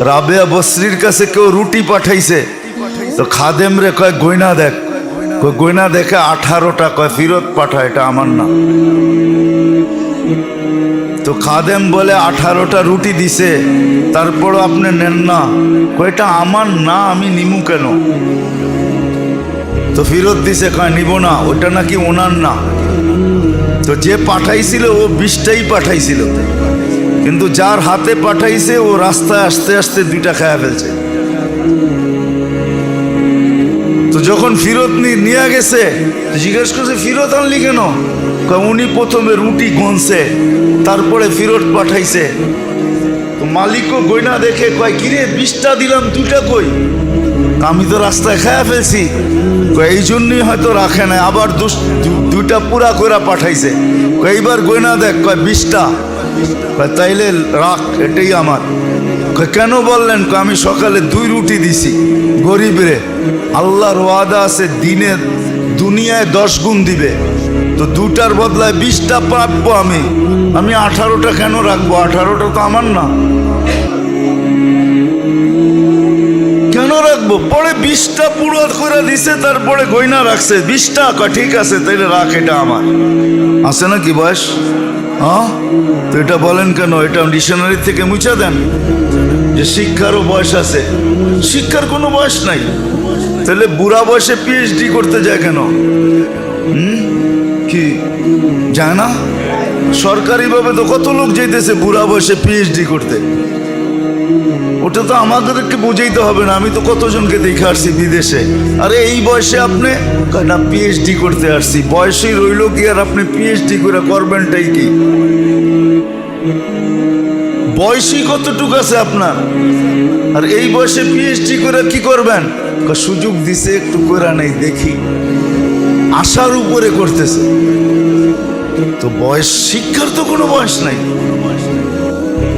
রাবেয়া বসরির কাছে কেউ রুটি পাঠাইছে। তো খাদেম রে কয়, গয়না দেখ। কয়, গয়না দেখে আঠারোটা কয়, ফিরত পাঠা, এটা আমার না। তো খাদেম বলে, আঠারোটা রুটি দিছে, তারপরও আপনি নেন না। কয়, এটা আমার না, আমি নিমু কেন? তো ফিরত দিছে, কয়, নিব না, ওটা নাকি ওনার না। তো যে পাঠাইছিল, ও বিষটাই পাঠাইছিল। কিন্তু যার হাতে পাঠাইছে ও রাস্তায় আসতে আসতে দুইটা খায়া ফেলছে। তো যখন ফিরত নিয়ে গেছে জিজ্ঞেস করছে ফিরত আনলি কেন? উনি প্রথমে রুটি গনছে তারপরে ফিরত পাঠাইছে। তো মালিকও গয়না দেখে কয় কিরে বিষটা দিলাম দুইটা কই? আমি তো রাস্তায় খায়া ফেলছি। এই জন্যই হয়তো রাখে না আবার দুস- দু- দুইটা পুরা কইরা পাঠাইছে। এইবার গয়না দেখ কয় কয়, তাইলে রাখ এটাই আমার। কেন বললেন? আমি সকালে দুই রুটি দিছি। গরিবরে আল্লাহর ওয়াদা আছে, দিনে দুনিয়ায় দশ গুণ দিবে। তো দুটার বদলায় বিশটা প্রাপ্য আমি। আমি আঠারোটা কেন রাখব? আঠারোটা তো আমার না। কেন রাখব? পরে বিশটা পুরো করে দিছে, তারপরে গয়না রাখছে। বিশটা ঠিক আছে, তাইলে রাখ এটা আমার। আছে না কি বয়স? তো এটা বলেন কেন? এটা ডিকশনারি থেকে মুছে দেন। যে শিক্ষারও বয়স আছে। শিক্ষার কোনো বয়স নাই। তাহলে বুড়া বয়সে পিএইচডি করতে যায় কেন? কি? যায় না? সরকারিভাবে তো কত লোক যেতেছে বুড়া বয়সে পিএইচডি করতে? ওটা তো আমাদেরকে বুঝাইতে হবে না। আমি তো কতজনকে দেখে আসছি বিদেশে। আরে এই বয়সে আপনি না পিএইচডি করতে আসছি। বয়সেই রইল কি আর আপনি পিএইচডি করে করবেনটাই কি? বয়সই কতটুকু আছে আপনার? আর এই বয়সে পিএইচডি করে কি করবেন? সুযোগ দিছে, একটু করে নেই, দেখি। আশার উপরে করতেছে। তো বয়স, শিক্ষার তো কোনো বয়স নাই।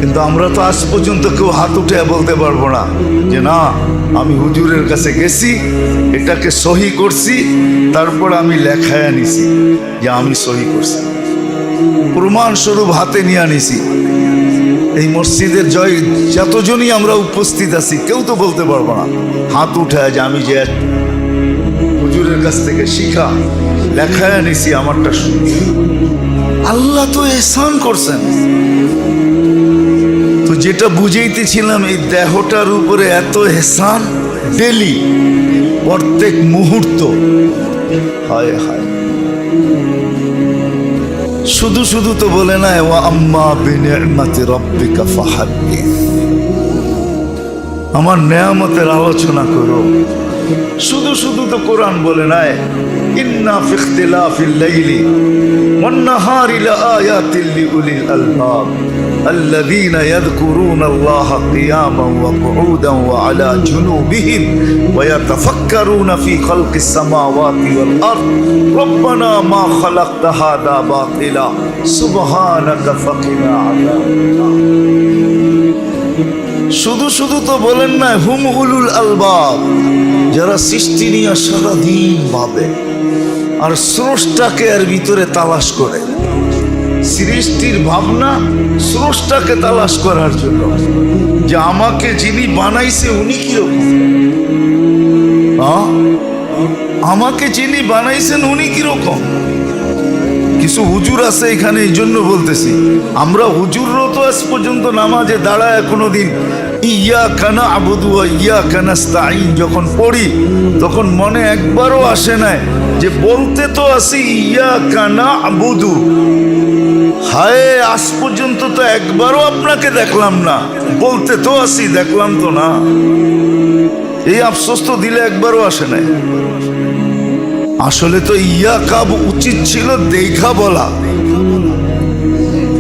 কিন্তু আমরা তো আজ পর্যন্ত কেউ হাত উঠে বলতে পারব না যে না, আমি হুজুরের কাছে গেছি, এটাকে সহি করছি, তারপর আমি লেখায় আনিছি যে আমি সহি করছি। প্রমাণস্বরূপ হাতে নিয়ে আনিছি। এই মসজিদের জয় যতজনই আমরা উপস্থিত আছি, কেউ তো বলতে পারব না। হাত উঠায় যে আমি যে হুজুরের কাছ থেকে শিখা, লেখায় আনিছি আমারটা শুনি আল্লাহ তো এহসান করছেন। যেটা বুঝাইতেছিলাম, এই দেহটার উপরে এত হেসান ডেলি, প্রত্যেক মুহূর্ত। হায় হায়। শুধু শুধু তো বলে না ওয়া আম্মা বিনিয়ামতি রব্বিকা ফাহাদ্দিস আমার নেয়ামতের আলোচনা করো। শুধু শুধু তো কোরআন বলে নাই ইন্না ফি ইখতিলাফিল লাইলি ওয়ান নাহারি লাআয়াতিন লিউলিল আলবাব الذين يذكرون الله قياما وقعودا وعلى جنوبهم ويتفكرون في خلق السماوات والأرض ربنا ما خلقت هذا باطلا سبحانك فقنا عذاب النار শুধু শুধু তো বলেন না হুম উলুল আলবাব যারা সৃষ্টি নিয়ে সারাদিন ভাবে আর স্রষ্টাকে এর ভিতরে তালাশ করে। সৃষ্টির ভাবনা স্রষ্টাকে তালাশ করার জন্য। যে আমাকে যিনি বানাইছে উনি কীরকম? আমাকে যিনি বানাইছেন উনি কীরকম? কিছু হুজুর আছে এখানে, এই জন্য বলতেছি। আমরা হুজুরও তো আজ পর্যন্ত নামাজে দাঁড়ায় কোনোদিন ইয়া কানা আবুদু ইয়া কানাস্তাইন যখন পড়ি, তখন মনে একবারও আসে না যে বলতে তো আসি ইয়া কানা আবুদু হায়, আজ পর্যন্ত তো একবারও আপনাকে দেখলাম না। বলতে তো আসি দেখলাম তো না। এই আফসোস তো দিলে একবারও আসে না আসলে তো ইয়া কাব উচিত ছিল দেখা বলা।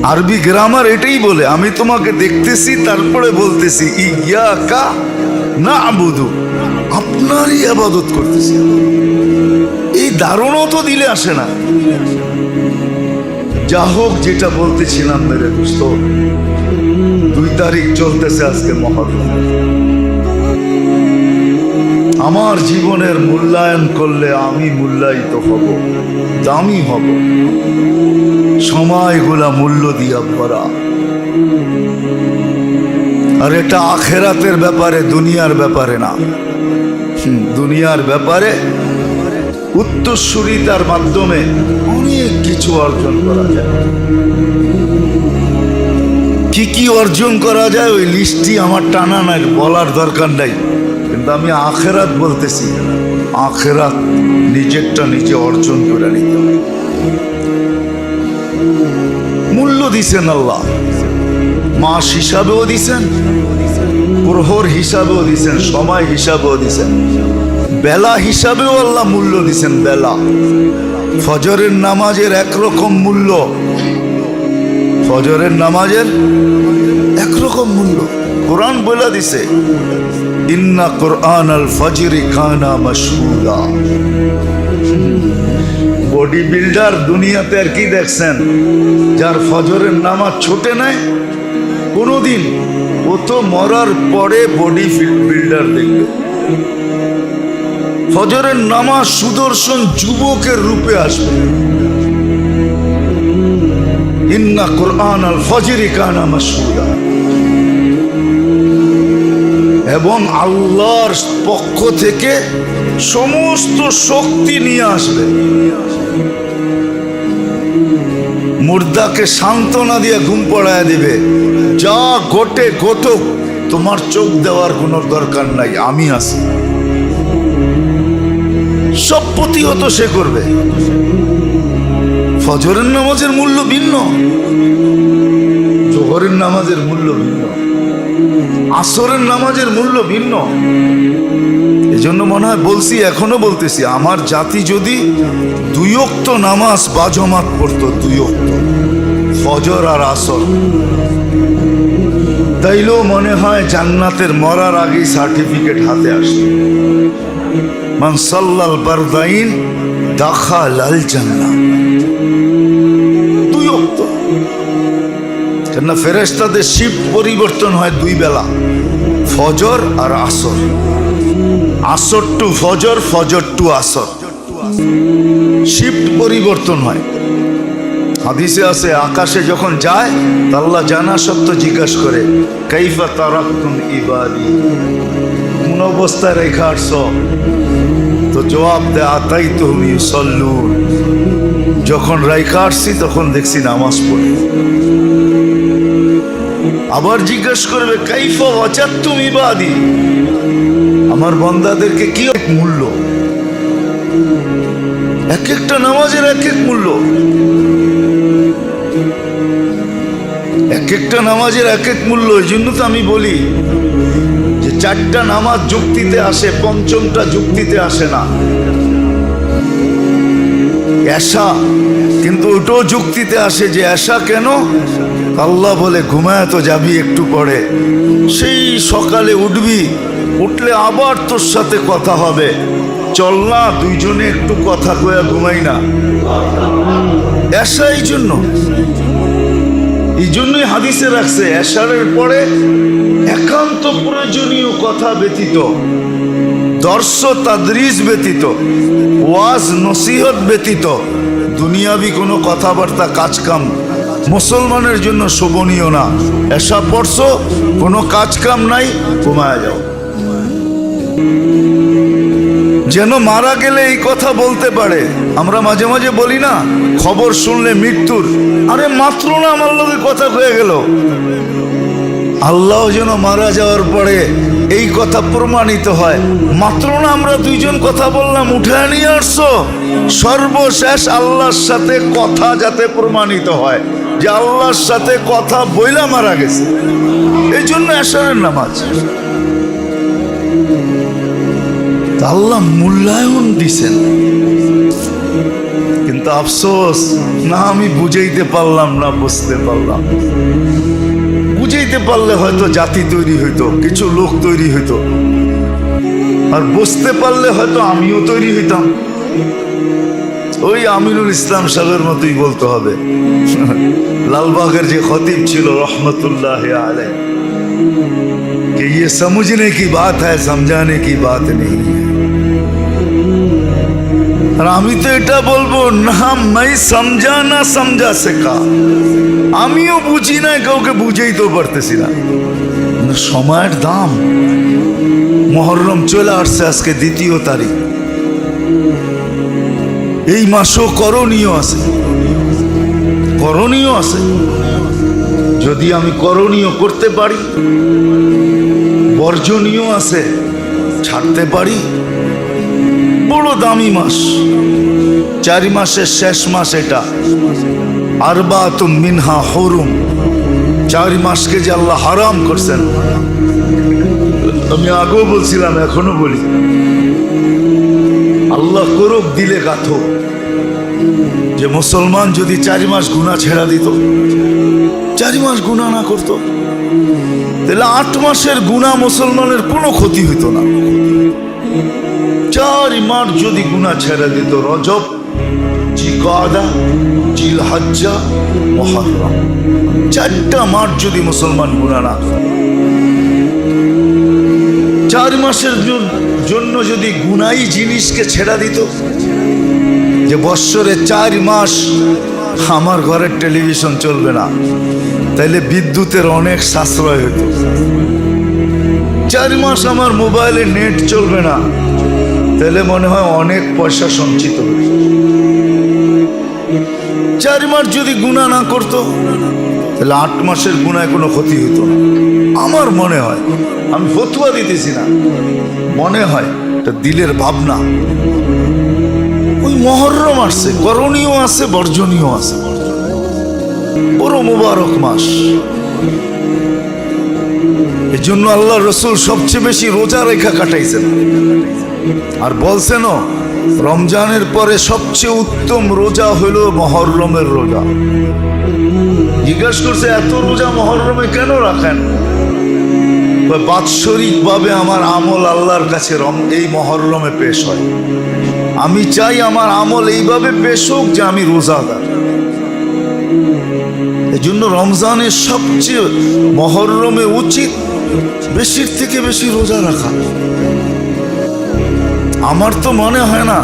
আরবি গ্রামার এটাই বলে, আমি তোমাকে দেখতেছি, তারপরে বলতেছি ইয়া কা না আবুদু আপনারই আবাদত করতেছি। এই দারুণও তো দিলে আসে না। যা হোক, যেটা বলতেছিলাম, মেরে দোস্ত। দুই তারিখ চলতেছে আজকে মহরম। আমার জীবনের মূল্যায়ন করলে আমি মূল্যায়িত হব, দামি হব। সময়গুলা মূল্য দিয়া ভরা। আর এটা আখেরাতের ব্যাপারে, দুনিয়ার ব্যাপারে না। দুনিয়ার ব্যাপারে উত্তরসূরিতার মাধ্যমে অনেক কিছু অর্জন করা যায়। কি কি অর্জন করা যায়, ওই লিস্টটি আমার টানা নাই, বলার দরকার নাই। কিন্তু আমি আখেরাত বলতেছি, আখেরাত নিজেরটা নিজে অর্জন করে নিতে মূল্য দিছেন আল্লাহ। মাস হিসাবেও দিছেন প্রহর হিসাবেও দিছেন, সময় হিসাবেও দিছেন। বেলা হিসাবেও আল্লাহ মূল্য দিছেন, বেলা। ফজরের নামাজের একরকম মূল্য। ফজরের নামাজের একরকম মূল্য। কোরআন বলে দিছে, ইন্না কোরআন আল ফজরি কানা মাশহুদা বডি বিল্ডার দুনিয়াতে আর কি দেখছেন? যার ফজরের নামাজ ছোটে নাই, কোনোদিন ও তো মরার পরে বডি বিল্ডার দেখবে। ফজরের নামাজ সুদর্শন যুবকের রূপে আসবে। ইন্না কোরআন আল ফজরি কানা মাসুদা এবং আল্লাহর পক্ষ থেকে সমস্ত শক্তি নিয়ে আসবে। মুর্দাকে সান্ত্বনা দিয়ে ঘুম পড়ায় দিবে। যা ঘটে ঘটুক, তোমার চোখ দেওয়ার কোনো দরকার নাই, আমি আছি। সব প্রতিহত সে করবে। ফজরের নামাজের মূল্য ভিন্ন, জোহরের নামাজের মূল্য ভিন্ন। আসরের নামাজের মূল্য ভিন্ন। এজন্য মনে হয় বলছি, এখনও বলতেছি, আমার জাতি যদি দুইক্ত নামাজ বাজমাত পড়তো দুইক্ত ফজর আর আসর। তাইলেও মনে হয় জান্নাতের মরার আগেই সার্টিফিকেট হাতে আসে মানসাল্লাল বারদাইন দাখা লাল জান্নাত। কেননা ফেরেস্তাদের শিফট পরিবর্তন হয় দুই বেলা, ফজর আর আসর। আসর টু ফজর ফজর টু আসর। শিফট পরিবর্তন হয়। হাদিসে আছে, আকাশে যখন যায়, আল্লাহ জানা সত্য জিজ্ঞাসা করে, কাইফা তারাকুম ইবাদি? কোন অবস্থায় রেখা আসছ? তো জবাব দেয় আতাই তুমি সল্লুন যখন রাইখা আসছি, তখন দেখছি নামাজ পড়ে। আবার জিজ্ঞেস করবে, কাইফা অচাত তুমি বাদি আমার বন্দাদেরকে কি এক মূল্য? এক একটা নামাজের এক এক মূল্য। এক একটা নামাজের এক এক মূল্য, এই জন্য তো আমি বলি যে চারটা নামাজ যুক্তিতে আসে, পঞ্চমটা যুক্তিতে আসে না। এসা কিন্তু ওটাও যুক্তিতে আসে যে এসা কেন? আল্লাহ বলে, ঘুমায় তো যাবি একটু পরে। সেই সকালে উঠবি, উঠলে আবার তোর সাথে কথা হবে। চল না, দুইজনে একটু কথা কয়া ঘুমাই না। এসা এই জন্য। এই জন্যই হাদিসে রাখছে এশারের পরে একান্ত প্রয়োজনীয় কথা ব্যতীত দর্শ তাদরিজ ব্যতীত ওয়াজ নসিহত ব্যতীত দুনিয়াবি কোনো কথাবার্তা কাজকাম মুসলমানের জন্য শোভনীয় না। এসা পড়ছ কোনো কাজকাম নাই, ঘুমায় যাও। যেন মারা গেলে এই কথা বলতে পারে। আমরা মাঝে মাঝে বলি না, খবর শুনলে মৃত্যুর। আরে মাত্র না আমার লোকে কথা হয়ে গেল। আল্লাহ যেন মারা যাওয়ার পরে এই কথা প্রমাণিত হয়। মাত্র না আমরা দুইজন কথা বললাম, উঠে নিয়ে আসছো। সর্বশেষ আল্লাহর সাথে কথা যাতে প্রমাণিত হয়, যে আল্লাহর সাথে কথা বইলা মারা গেছে। এই জন্য এসারের নামাজ। আল্লাহ মূল্যায়ন দিছেন। কিন্তু আফসোস, না আমি বুঝাইতে পারলাম, না বুঝতে পারলাম। পারলে হয়তো জাতি তৈরি হইতো কিছু লোক তৈরি হইতো আর বুঝতে পারলে হয়তো আমিও তৈরি হইতাম ওই আমিনুল ইসলাম সাহেবের মতোই বলতে হবে লালবাগের যে খতিব ছিল রহমতুল্লাহ আলাই कि ये समझने की बात है समझाने की बात नहीं है আর আমি তো এটা বলব না মাই সমঝা না সমঝা শেখা। আমিও বুঝি না, কাউকে বুঝেই তো পারতেছি না। সময়ের দাম। মহরম চলে আসছে আজকে দ্বিতীয় তারিখ। এই মাসও করণীয় আছে। করণীয় আছে। যদি আমি করণীয় করতে পারি, বর্জনীয় আছে, ছাড়তে পারি বড় দামি মাস। চারি মাসের শেষ মাস এটা। আরবা তুম মিনহা হরুম। চারি মাসকে যে আল্লাহ হারাম করছেন। আমি আগেও বলছিলাম এখনও বলি। আল্লাহ করুক, দিলে গাথো যে মুসলমান যদি চারি মাস গুণা ছেড়া দিত, চারি মাস গুণা না করতো, তাহলে আট মাসের গুণা মুসলমানের কোনো ক্ষতি হইতো না। চার মাস যদি গুণা ছেড়ে দিত রজব জিকাদা জিল হজ্জা মহরম। চারটা মাস যদি মুসলমান গুণা না চার মাসের জন্য যদি গুনাই জিনিসকে ছেড়া দিত, যে বৎসরে চার মাস আমার ঘরের টেলিভিশন চলবে না, তাইলে বিদ্যুতের অনেক সাশ্রয় হতো চার মাস আমার মোবাইলে নেট চলবে না তাহলে মনে হয় অনেক পয়সা সঞ্চিত চার মাস যদি গুণা না করতো, তাহলে আট মাসের গুণায় কোনো ক্ষতি হতো আমার মনে হয়, আমি ফতুয়া দিতেছি না। মনে হয় এটা দিলের ভাবনা। ওই মহরম আসছে, করণীয় আছে, বর্জনীয় আছে। বড় মুবারক মাস। এই জন্য আল্লাহ রসুল সবচেয়ে বেশি রোজা রেখা কাটাইছেন। আর বলছেনও, রমজানের পরে সবচেয়ে উত্তম রোজা হইল মহরমের রোজা। জিজ্ঞেস করছে, এত রোজা মহরমে কেন রাখেন? বাৎসরিক ভাবে আমার আমল আল্লাহর কাছে রম, এই মহরমে পেশ হয়। আমি চাই আমার আমল এইভাবে পেশ হোক যে আমি রোজাদার। এই জন্য রমজানের সবচেয়ে মহরমে উচিত বেশির থেকে বেশি রোজা রাখা। আমার তো মনে হয় না,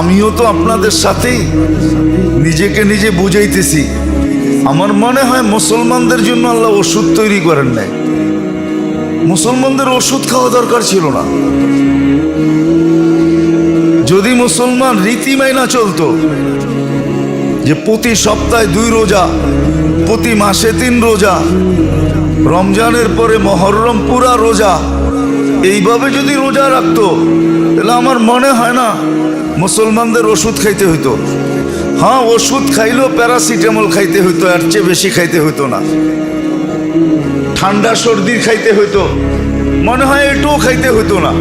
আমিও তো আপনাদের সাথেই নিজেকে নিজে বুঝাইতেছি। আমার মনে হয় মুসলমানদের জন্য আল্লাহ ওষুধ তৈরি করেন নাই। মুসলমানদের ওষুধ খাওয়া দরকার ছিল না। যদি মুসলমান রীতি মাইনা চলতো, যে প্রতি সপ্তাহে দুই রোজা, প্রতি মাসে তিন রোজা, রমজানের পরে মহরম পুরা রোজা এইভাবে যদি রোজা রাখতো, তাহলে আমার মনে হয় না মুসলমানদের ওষুধ খাইতে হইতো। হ্যাঁ ওষুধ খাইলেও প্যারাসিটামল খাইতে হইতো আর চেয়ে বেশি খাইতে হইতো না। ঠান্ডা সর্দির খাইতে হইতো, মনে হয় এটাও খাইতে হইতো না।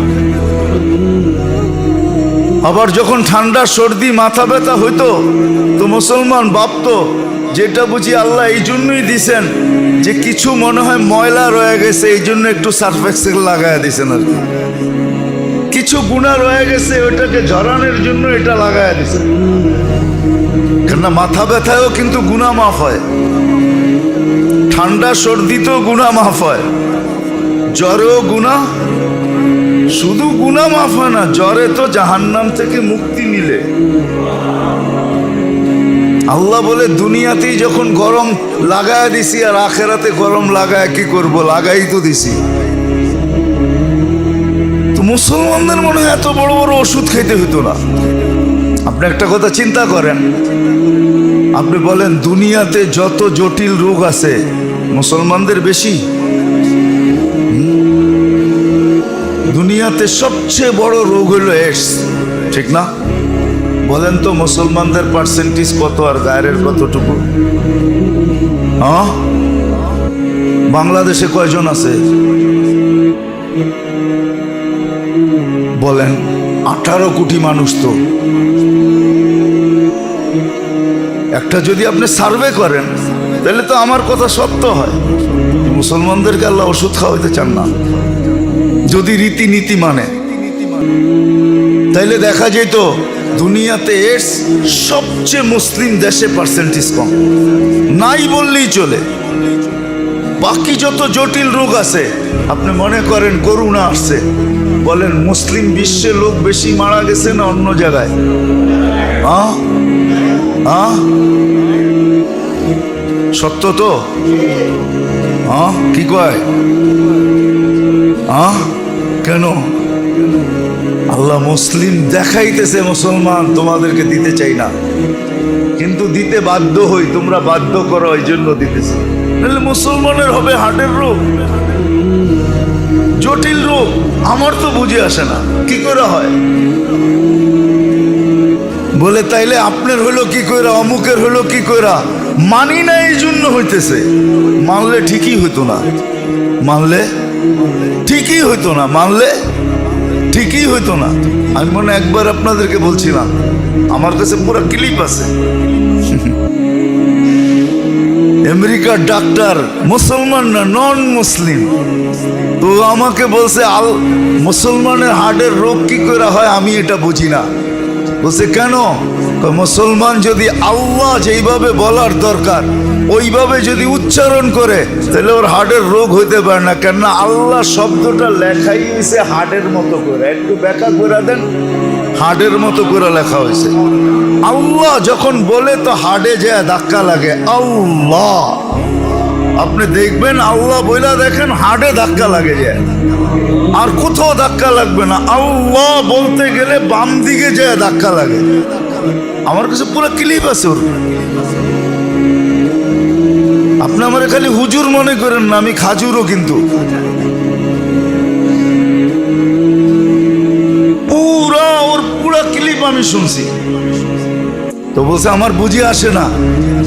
আবার যখন ঠান্ডা সর্দি, মাথা ব্যথা হইতো, তো মুসলমান ভাবতো যেটা বুঝি আল্লাহ এই জন্যই দিছেন যে কিছু মনে হয় ময়লা রয়ে গেছে, এই জন্য একটু সার্ফেক্সেল লাগায় দিছেন আর কি। কিছু গুণা রয়ে গেছে, ওইটাকে ঝরানোর জন্য এটা লাগায় দিছেন। কেননা মাথা ব্যথায়ও কিন্তু গুণা মাফ হয়। ঠান্ডা সর্দিতেও গুণা মাফ হয়। জ্বরেও গুণা, শুধু গুণা মাফ হয় না, জ্বরে তো জাহান্নাম থেকে মুক্তি মিলে। আল্লাহ বলে, দুনিয়াতেই যখন গরম লাগায় দিছি আর আখেরাতে গরম লাগায় কি করব? লাগাই তো দিছি। তো মুসলমানদের মনে হয় এত বড় বড় ওষুধ খাইতে হতো না। আপনি একটা কথা চিন্তা করেন। আপনি বলেন, দুনিয়াতে যত জটিল রোগ আছে, মুসলমানদের বেশি। দুনিয়াতে সবচেয়ে বড় রোগ হলো এডস ঠিক না? বলেন তো মুসলমানদের পার্সেন্টেজ কত আর গায়ের কতটুকু? হ্যাঁ? বাংলাদেশে কয়জন আছে? বলেন, আঠারো কোটি মানুষ তো। একটা যদি আপনি সার্ভে করেন, তাহলে তো আমার কথা সত্য হয়। মুসলমানদেরকে আল্লাহ ওষুধ খাওয়াইতে চান না। যদি রীতিনীতি মানে তাইলে দেখা যেত দুনিয়াতে এডস সবচেয়ে মুসলিম দেশে পার্সেন্টেজ কম। নাই বললেই চলে। বাকি যত জটিল রোগ আছে, আপনি মনে করেন করুণা আসছে। বলেন, মুসলিম বিশ্বে লোক বেশি মারা গেছে না অন্য জায়গায়? সত্য তো? কি কয়? কেন? আল্লাহ মুসলিম দেখাইতেছে, মুসলমান তোমাদেরকে দিতে চাই না। কিন্তু দিতে বাধ্য হই, তোমরা বাধ্য করো, এই জন্য দিতেছি। নাহলে মুসলমানের হবে হার্টের রোগ জটিল রোগ আমার তো বুঝে আসে না, কি করে হয়? বলে, তাইলে আপনার হলো কি কইরা, অমুকের হলো কি কইরা? মানি না, এই জন্য হইতেছে। মানলে ঠিকই হইতো না। মানলে ঠিকই হইতো না। মানলে ঠিকই হইতো না। আমি মনে একবার আপনাদেরকে বলছিলাম, আমার কাছে পুরো ক্লিপ আছে। আমেরিকার ডাক্তার, মুসলমান না নন মুসলিম তো আমাকে বলছে, আল, মুসলমানের হার্টের রোগ কি করে হয় আমি এটা বুঝি না। বলছে, কেন? মুসলমান যদি আল্লাহ যেইভাবে বলার দরকার ওইভাবে যদি উচ্চারণ করে, তাহলে ওর হার্টের রোগ হইতে পারে না। কেননা আল্লাহ শব্দটা লেখাই হয়েছে হার্টের মতো করে। একটু ব্যাখ্যা করে দেন, হার্টের মতো করে লেখা হয়েছে আল্লাহ যখন বলে, তো হার্টে যায় ধাক্কা লাগে। আল্লাহ! আপনি দেখবেন আল্লাহ বইলা দেখেন, হার্টে ধাক্কা লাগে যায় আর কোথাও ধাক্কা লাগবে না। আল্লাহ বলতে গেলে বাম দিকে যায় ধাক্কা লাগে। আমার কাছে পুরো ক্লিপ আছে ওর। আপনি আমার খালি হুজুর মনে করেন না, আমি খাজুরও কিন্তু। পুরা ওর পুরা ক্লিপ আমি শুনছি। তো বলছে, আমার বুঝে আসে না।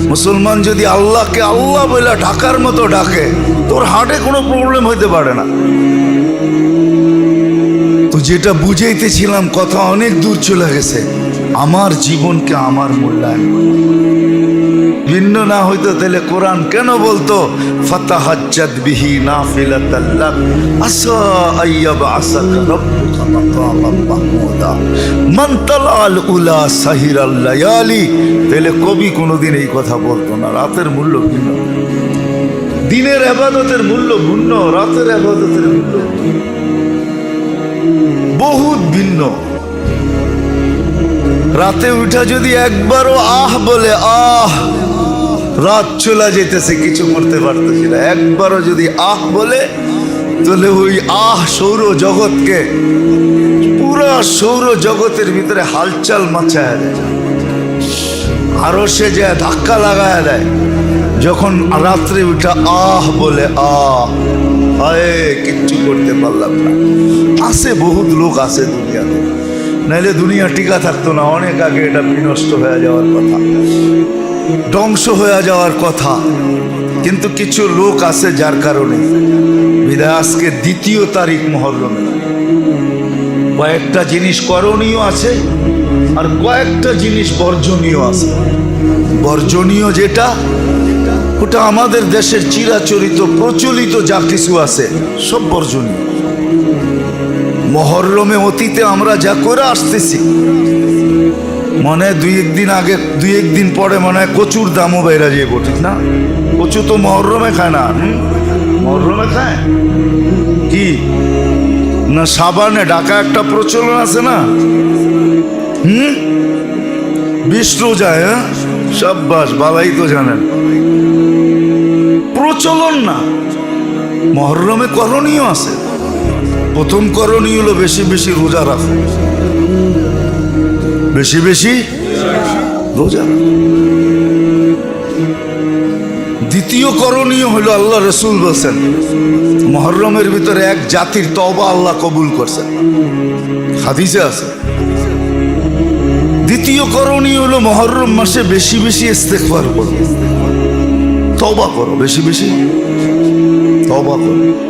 মুসলমান যদি আল্লাহকে আল্লাহ বলে ঢাকার মতো ডাকে, তোর হার্টে কোনো প্রবলেম হইতে পারে না। তো যেটা বুঝাইতেছিলাম, কথা অনেক দূর চলে গেছে। আমার জীবনকে আমার মূল্যায়ন। ভিন্ন না হইতো তাহলে কোরআন কেন বলতো? বিহি লায়ালি। তাহলে কবি কোনোদিন এই কথা বলতো না। রাতের মূল্য ভিন্ন। দিনের আবাদতের মূল্য ভিন্ন। রাতের আবাদতের মূল্য বহুত ভিন্ন। রাতে উঠা যদি একবারও আহ বলে আহ, রাত চলে যেতেছে কিছু করতে পারতেছি না। একবারও যদি আহ বলে, তাহলে ওই আহ সৌর জগৎকে পুরা সৌর জগতের ভিতরে হালচাল মাচায় দেয়। আরও সে যে ধাক্কা লাগায় দেয়, যখন রাত্রে উঠা আহ বলে আহ, হায়, কিচ্ছু করতে পারলাম না। আছে বহুত লোক আছে দুনিয়াতে। নাইলে দুনিয়া টিকা থাকতো না, অনেক আগে এটা বিনষ্ট হয়ে যাওয়ার কথা, ধ্বংস হয়ে যাওয়ার কথা। কিন্তু কিছু লোক আছে যার কারণে বিদায় আজকে দ্বিতীয় তারিখ মহরমে। কয়েকটা জিনিস করণীয় আছে আর কয়েকটা জিনিস বর্জনীয় আছে। বর্জনীয় যেটা, ওটা আমাদের দেশের চিরাচরিত, প্রচলিত যা কিছু আছে, সব বর্জনীয়। মহরমে অতীতে আমরা যা করে আসতেছি, মনে দুই একদিন আগে, দুই একদিন পরে মনে হয় কচুর দামও বেড়া যাব ঠিক না? কচু তো মহরমে খায় না? মহরমে খায়? কি? না সাবানে ডাকা একটা প্রচলন আছে না? হুম? বিষ্ণু যায় হ্যাঁ? সাব্বাস, বাবাই তো জানেন। প্রচলন না। মহরমে করণীয় আছে। প্রথম করণীয় হলো বেশি বেশি রোজা রাখো। বেশি বেশি রোজা দ্বিতীয় করণীয় হলো আল্লাহ রসুল বলছেন, মহরমের ভিতরে এক জাতির তবা আল্লাহ কবুল করছেন। হাদিসে আছে। দ্বিতীয় করণীয় হলো মহরম মাসে বেশি বেশি ইস্তেকবার করো। তবা করো, বেশি বেশি তবা করো।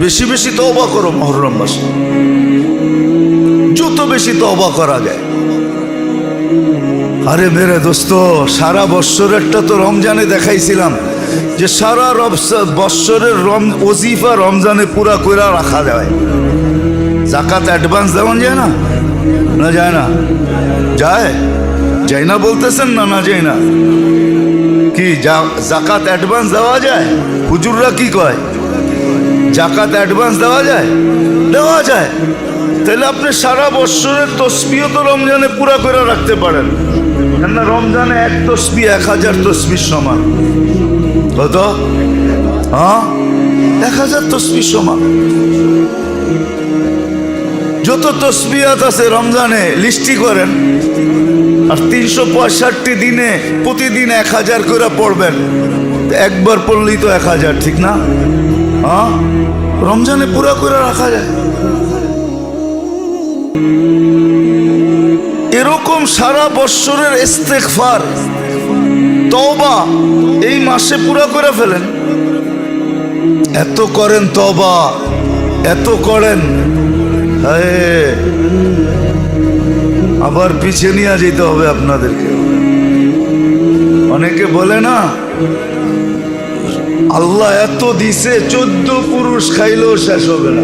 বেশি বেশি তওবা করো মহরম মাসে। যত বেশি তওবা করা যায়। আরে মেরে দোস্ত, সারা বৎসরেরটা তো রমজানে দেখাইছিলাম যে সারা বৎসরের রম ওজিফা রমজানে পুরা কইরা রাখা যায়। জাকাত অ্যাডভান্স দেওয়া যায় না? না যায় না? যায়? যায় না বলতেছেন না না যাই না? কি জাকাত অ্যাডভান্স দেওয়া যায়? হুজুররা কি কয়? জাকাত অ্যাডভান্স দেওয়া যায়? দেওয়া যায়। তাহলে আপনি সারা বৎসরের তসবিও তো রমজানে পুরা করে রাখতে পারেন। কেননা রমজানে এক তসবি, এক হাজার তসবির সমান। কত? হ্যাঁ? এক হাজার তসবির সমান। যত তসবিয়াত আছে রমজানে, লিস্টি করেন, আর তিনশো পঁয়ষট্টি দিনে প্রতিদিন এক হাজার করে পড়বেন। একবার পড়লেই তো এক হাজার, ঠিক না? হ্যাঁ রমজানে পুরা করে রাখা যায়। এরকম সারা বৎসরের ইস্তেগফার, তওবা এই মাসে পুরা করে ফেলেন। এত করেন তওবা, এত করেন। আবার পিছিয়ে নিয়ে যেতে হবে আপনাদেরকে। অনেকে বলে না আল্লাহ এত দিছে, চোদ্দ পুরুষ খাইলেও শেষ হবে না।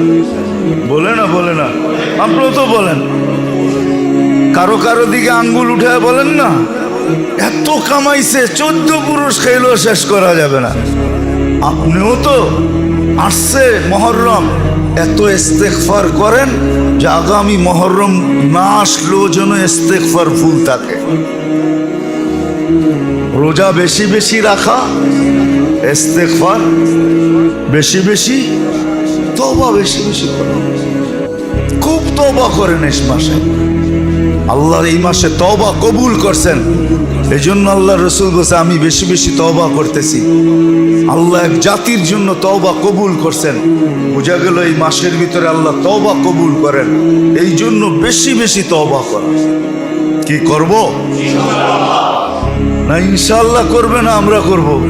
বলে না বলে না। আপনিও তো বলেন। কারও কারও দিকে আঙ্গুল উঠে বলেন না। এত কামাইছে, চোদ্দ পুরুষ খাইলেও শেষ করা যাবে না। আপনিও তো আসছে মহরম, এত ইস্তেকফার করেন যে আগামী মহরম না আসলেও যেন ইস্তেকফার ফুল থাকে। রোজা বেশি বেশি রাখা ইস্তেকফার বেশি বেশি তবা বেশি বেশি করা। খুব তবা করেন এই মাসে। আল্লাহর এই মাসে তবা কবুল করছেন। এই জন্য আল্লাহ রসুল বলছে, আমি বেশি বেশি তবা করতেছি। আল্লাহ এক জাতির জন্য তবা কবুল করছেন। বোঝা গেল এই মাসের ভিতরে আল্লাহ তবা কবুল করেন। এই জন্য বেশি বেশি তবা করা। কি করব? না ইনশাল্লাহ করবে না, আমরা করব।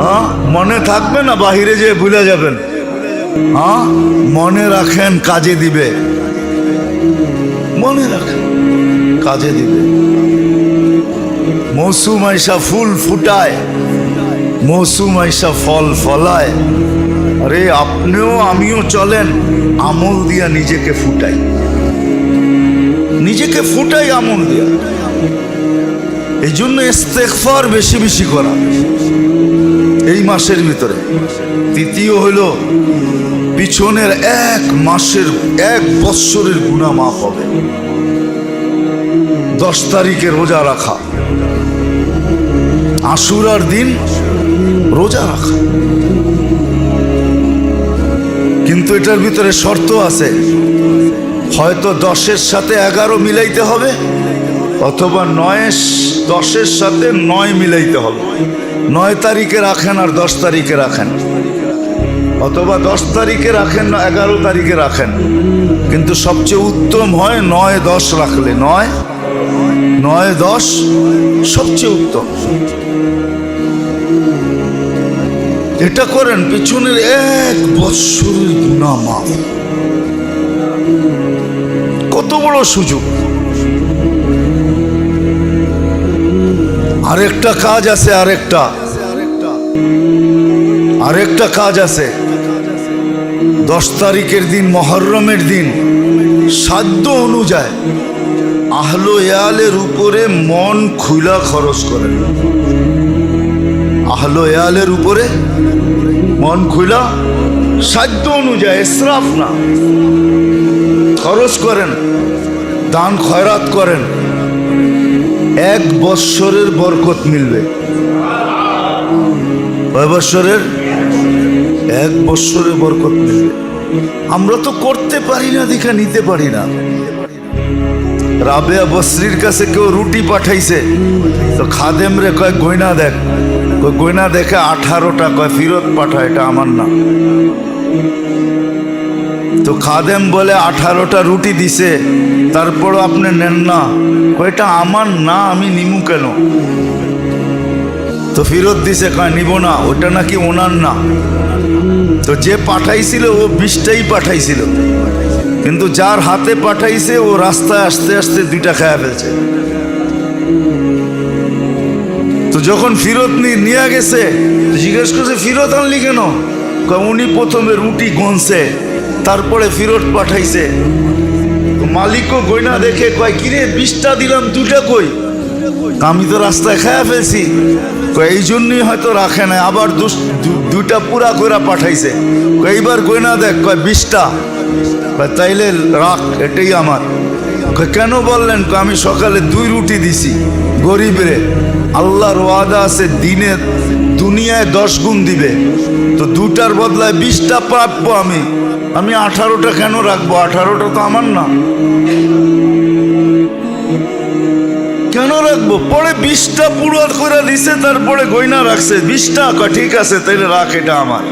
হ্যাঁ? মনে থাকবে না বাহিরে যেয়ে ভুলে যাবেন? হ্যাঁ? মনে রাখেন, কাজে দিবে। মনে রাখেন, কাজে দিবে। মৌসুম আইসা ফুল ফুটায়, মৌসুম আইসা ফল ফলায়। আরে, আপনিও আমিও চলেন, আমল দিয়া নিজেকে ফুটাই। নিজেকে ফুটাই, আমল দিয়া। এই জন্য বেশি বেশি করা। এই মাসের ভিতরে। তৃতীয় হলো পিছনের এক মাসের, এক বৎসরের গুণা মাফ হবে। দশ তারিখে রোজা রাখা। আশুরার দিন রোজা রাখা। কিন্তু এটার ভিতরে শর্ত আছে। হয়তো দশের সাথে এগারো মিলাইতে হবে, অথবা নয় দশের সাথে নয় মিলাইতে হবে। নয় তারিখে রাখেন আর দশ তারিখে রাখেন। অথবা দশ তারিখে রাখেন না, এগারো তারিখে রাখেন। কিন্তু সবচেয়ে উত্তম হয় নয় দশ রাখলে। নয় নয় দশ সবচেয়ে উত্তম। এটা করেন পিছনের এক বৎসরের গুণা মাফ কত বড় সুযোগ। আরেকটা কাজ আছে, আরেকটা। আরেকটা কাজ আছে। দশ তারিখের দিন, মহরমের দিন, সাধ্য অনুযায়ী আহলো এয়ালের উপরে মন খুলা খরচ করেন। আহলো এয়ালের উপরে মন খুলা, সাধ্য অনুযায়ী ইসরাফ না, খরচ করেন, দান খয়রাত করেন। এক বৎসরের বরকত মিলবে। কয় বৎসরের? এক বৎসরের বরকত মিলবে। আমরা তো করতে পারি না দেখা নিতে পারি না। রাবেয়া বসরির কাছে কেউ রুটি পাঠাইছে। তো খাদেম রে কয়, গয়না দেখ। কয়, গয়না দেখে আঠারোটা কয়, ফিরত পাঠা, এটা আমার না। তো খাদেম বলে, আঠারোটা রুটি দিছে। তারপরও আপনি নেন না। কয়টা আমার না, আমি নিমু কেন? তো ফিরত দিছে কয় নিব না, ওটা নাকি ওনার না। তো যে পাঠাইছিল, ও বিষটাই পাঠাইছিল। কিন্তু যার হাতে পাঠাইছে, ও রাস্তায় আসতে আসতে দুইটা খায়া ফেলছে। তো যখন ফিরত নিয়ে গেছে জিজ্ঞেস করছে, ফিরত আনলি কেন? উনি প্রথমে রুটি গনছে, তারপরে ফিরত পাঠাইছে। মালিকও গয়না দেখে কয় কিরে বিষটা দিলাম দুটা কই? আমি তো রাস্তায় খায়া ফেলছি। এই জন্যই হয়তো রাখে না আবার দুস- দু- দুইটা পুরা করে পাঠাইছে। এইবার গয়না দেখ কয় কয়, তাইলে রাখ এটাই আমার। কেন বললেন? আমি সকালে দুই রুটি দিছি গরিবরে আল্লাহর ওয়াদা আছে দিনে দুনিয়ায় দশ গুণ দিবে। তো দুটার বদলায় বিশটা প্রাপ্য আমি। আমি আঠারোটা কেন রাখব? আঠারোটা তো আমার না। কেন রাখব? পরে বিশটা পুরো করে দিছে তারপরে গয়না রাখছে। কয়, ঠিক আছে তাইলে রাখ এটা আমার।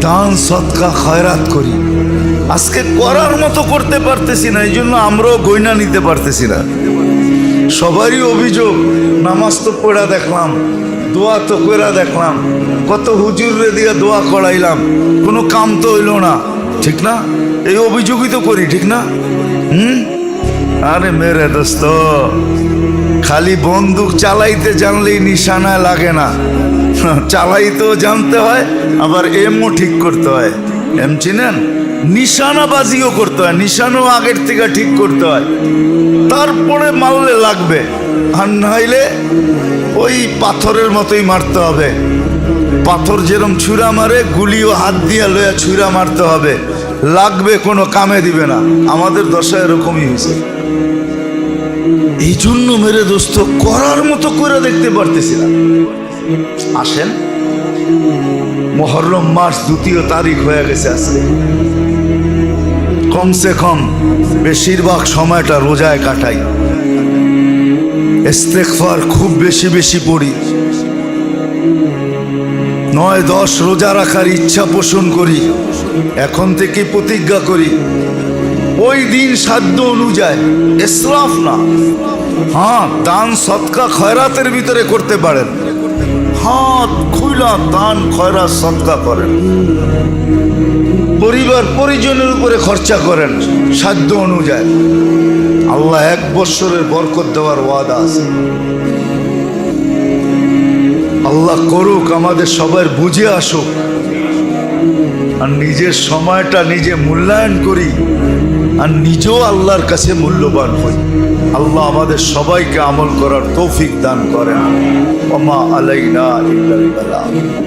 দান সৎকা খয়রাত করি। আজকে করার মতো করতে পারতেছি না এই জন্য আমরাও গয়না নিতে পারতেছি না। সবারই অভিযোগ নামাজ তো পড়া দেখলাম। দোয়া তো কইরা দেখলাম। কত হুজুরে দিয়ে দোয়া করাইলাম। কোনো কাম তো হইল না। ঠিক না? এই অভিযোগই তো করি, ঠিক না? হুম? আরে মেরে দোস্ত, খালি বন্দুক চালাইতে জানলেই নিশানায় লাগে না। চালাইতেও জানতে হয়, আবার এমও ঠিক করতে হয়। এম চিনেন? নিশানাবাজিও করতে হয়, নিশানও আগের থেকে ঠিক করতে হয়। তারপরে মারলে লাগবে, আর নাইলে ওই পাথরের মতোই মারতে হবে। পাথর যেরম ছুরা মারে, গুলিও হাত দিয়ে লইয়া ছুরা মারতে হবে। লাগবে কোনো কামে দিবে না, আমাদের দশা এরকমই হয়েছে। এই জন্য মেরে দোস্ত, করার মতো করে দেখতে পারতেছি না। আসেন, মহরম মাস দ্বিতীয় তারিখ হয়ে গেছে আজকে। কমসে কম বেশিরভাগ সময়টা রোজায় কাটাই। ইস্তেকফার খুব বেশি বেশি পড়ি। নয়, দশ রোজা রাখার ইচ্ছা পোষণ করি। এখন থেকে প্রতিজ্ঞা করি, ওই দিন সাধ্য অনুযায়ী ইসরাফ না। হ্যাঁ দান, সৎকা, খয়রাতের ভিতরে করতে পারেন। হাত খুইলা দান খয়রা সৎকা করেন। পরিবার পরিজনের উপরে খরচা করেন সাধ্য অনুযায়ী। আল্লাহ এক বৎসরের বরকত দেওয়ার ওয়াদা আছে। আল্লাহ করুক, আমাদের সবার বুঝে আসুক। আর নিজের সময়টা নিজে মূল্যায়ন করি। আর নিজেও আল্লাহর কাছে মূল্যবান হই আল্লাহ আমাদের সবাইকে আমল করার তৌফিক দান করেন ওমা আলাইনা বালাগ।